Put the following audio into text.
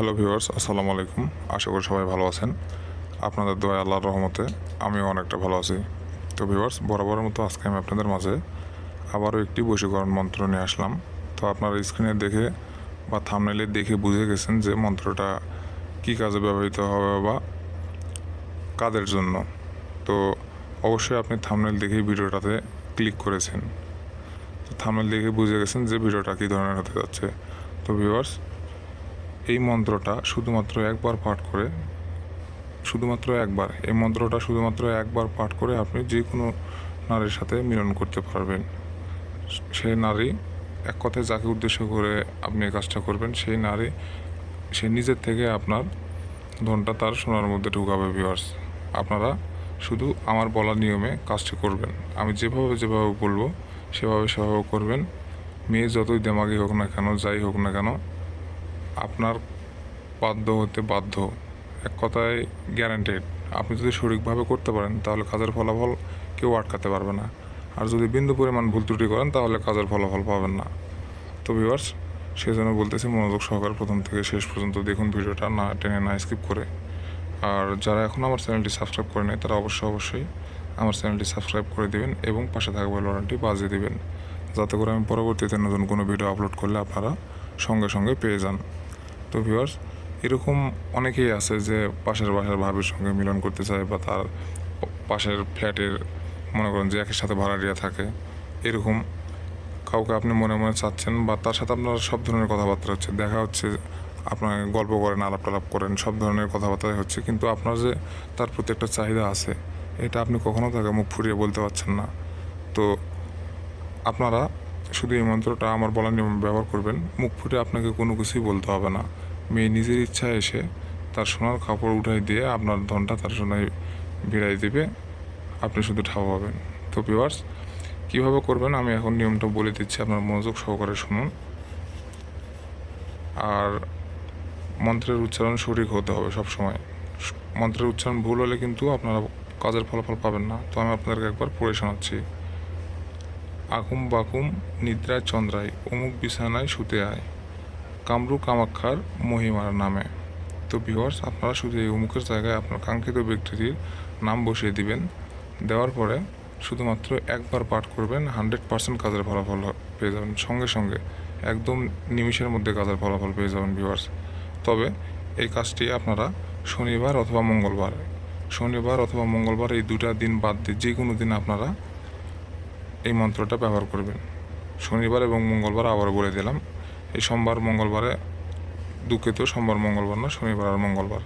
Hello viewers, আসসালামু আলাইকুম। আশা করি সবাই ভালো আছেন। আপনাদের দোয়া আল্লাহর রহমতে আমিও অনেকটা ভালো আছি। তো ভিউয়ার্স, বরাবরের মতো আজকে আমি আপনাদের মাঝে আবারও একটি বশীকরণ মন্ত্র নিয়ে আসলাম। তো আপনারা স্ক্রিনে দেখে বা থামনেলে দেখে বুঝে গেছেন যে মন্ত্রটা কী কাজে ব্যবহৃত হবে বা কাদের জন্য। তো অবশ্যই আপনি থামনেল দেখেই ভিডিওটাতে ক্লিক করেছেন। তো থামনেল দেখে বুঝে গেছেন যে ভিডিওটা কী ধরনের হতে যাচ্ছে। তো ভিউয়ার্স এই মন্ত্রটা শুধুমাত্র একবার পাঠ করে, শুধুমাত্র একবার, এই মন্ত্রটা শুধুমাত্র একবার পাঠ করে আপনি যে কোনো নারীর সাথে মিলন করতে পারবেন। সেই নারী এক কথায় যাকে উদ্দেশ্য করে আপনি এই কাজটা করবেন, সেই নারী, সে নিজের থেকে আপনার ধনটা তার সোনার মধ্যে ঢুকাবে ভিউয়ার্স আপনারা শুধু আমার বলা নিয়মে কাজটি করবেন। আমি যেভাবে যেভাবে বলব, সেভাবে সেভাবে করবেন। মেয়ে যতই দেমাগি হোক না কেন, যাই হোক না কেন আপনার বাধ্য হতে বাধ্য। এক কথায় গ্যারান্টেড আপনি যদি সঠিকভাবে করতে পারেন, তাহলে কাজের ফলাফল কেউ আটকাতে পারবে না। আর যদি বিন্দু পরিমাণ ভুল ত্রুটি করেন, তাহলে কাজের ফলাফল পাবেন না। তো ভিউয়ার্স সেজন্য বলতেছি মনোযোগ সহকারে প্রথম থেকে শেষ পর্যন্ত দেখুন ভিডিওটা, না টেনে, না স্কিপ করে। আর যারা এখন আমার চ্যানেলটি সাবস্ক্রাইব করে নেয় তারা অবশ্যই অবশ্যই আমার চ্যানেলটি সাবস্ক্রাইব করে দিবেন এবং পাশে থাকা বেল বাটনটি বাজিয়ে দিবেন। যাতে করে আমি পরবর্তীতে নতুন কোনো ভিডিও আপলোড করলে আপনারা সঙ্গে সঙ্গে পেয়ে যান। তো ভিউয়ার্স এরকম অনেকেই আছে যে পাশের বাসার ভাবির সঙ্গে মিলন করতে চায় বা তার পাশের ফ্ল্যাটের মনে করেন যে একের সাথে ভাড়াটিয়া থাকে। এরকম কাউকে আপনি মনে মনে চাচ্ছেন বা তার সাথে আপনার সব ধরনের কথাবার্তা হচ্ছে। দেখা হচ্ছে আপনার গল্প করেন আলাপ টালাপ করেন, সব ধরনের কথাবার্তাই হচ্ছে। কিন্তু আপনার যে তার প্রতি একটা চাহিদা আছে, এটা আপনি কখনো তাকে মুখ ফুরিয়ে বলতে পারছেন না। তো আপনারা শুধু এই মন্ত্রটা আমার বলার নিয়ম ব্যবহার করবেন। মুখ ফুটে আপনাকে কোনো কিছুই বলতে হবে না। মেয়ে নিজের ইচ্ছা এসে তার সোনার কাপড় উঠাই দিয়ে আপনার ধনটা তার সোনায় ভিড়াই দেবে। আপনি শুধু ঠাও পাবেন তো ভিউয়ার্স কীভাবে করবেন? আমি এখন নিয়মটা বলে দিচ্ছি, আপনার মনোযোগ সহকারে শুনুন। আর মন্ত্রের উচ্চারণ সঠিক হতে হবে সব সময় মন্ত্রের উচ্চারণ ভুল হলে কিন্তু আপনারা কাজের ফলাফল পাবেন না। তো আমি আপনাদেরকে একবার পড়ে শোনাচ্ছি। আকুম বাকুম নিদ্রায় চন্দ্রায়, অমুক বিছানায় শুতে আয়। কামরু কামাক্ষার মহিমার নামে। তো ভিউয়ার্স আপনারা শুধু এই অমুকের জায়গায় আপনার কাঙ্ক্ষিত ব্যক্তিটির নাম বসিয়ে দিবেন। দেওয়ার পরে শুধুমাত্র একবার পাঠ করবেন, হান্ড্রেড পার্সেন্ট কাজের ফলাফল পেয়ে যাবেন। সঙ্গে সঙ্গে একদম নিমিষের মধ্যে কাজের ফলাফল পেয়ে যাবেন ভিউয়ার্স তবে এই কাজটি আপনারা শনিবার অথবা মঙ্গলবার, শনিবার অথবা মঙ্গলবার এই দুটা দিন বাদ দিয়ে যে কোনো দিন আপনারা এই মন্ত্রটা ব্যবহার করবেন। শনিবার এবং মঙ্গলবার আবার বলে দিলাম, এই সোমবার, মঙ্গলবারে দুঃখিত, সোমবার, মঙ্গলবার না, শনিবার আর মঙ্গলবার।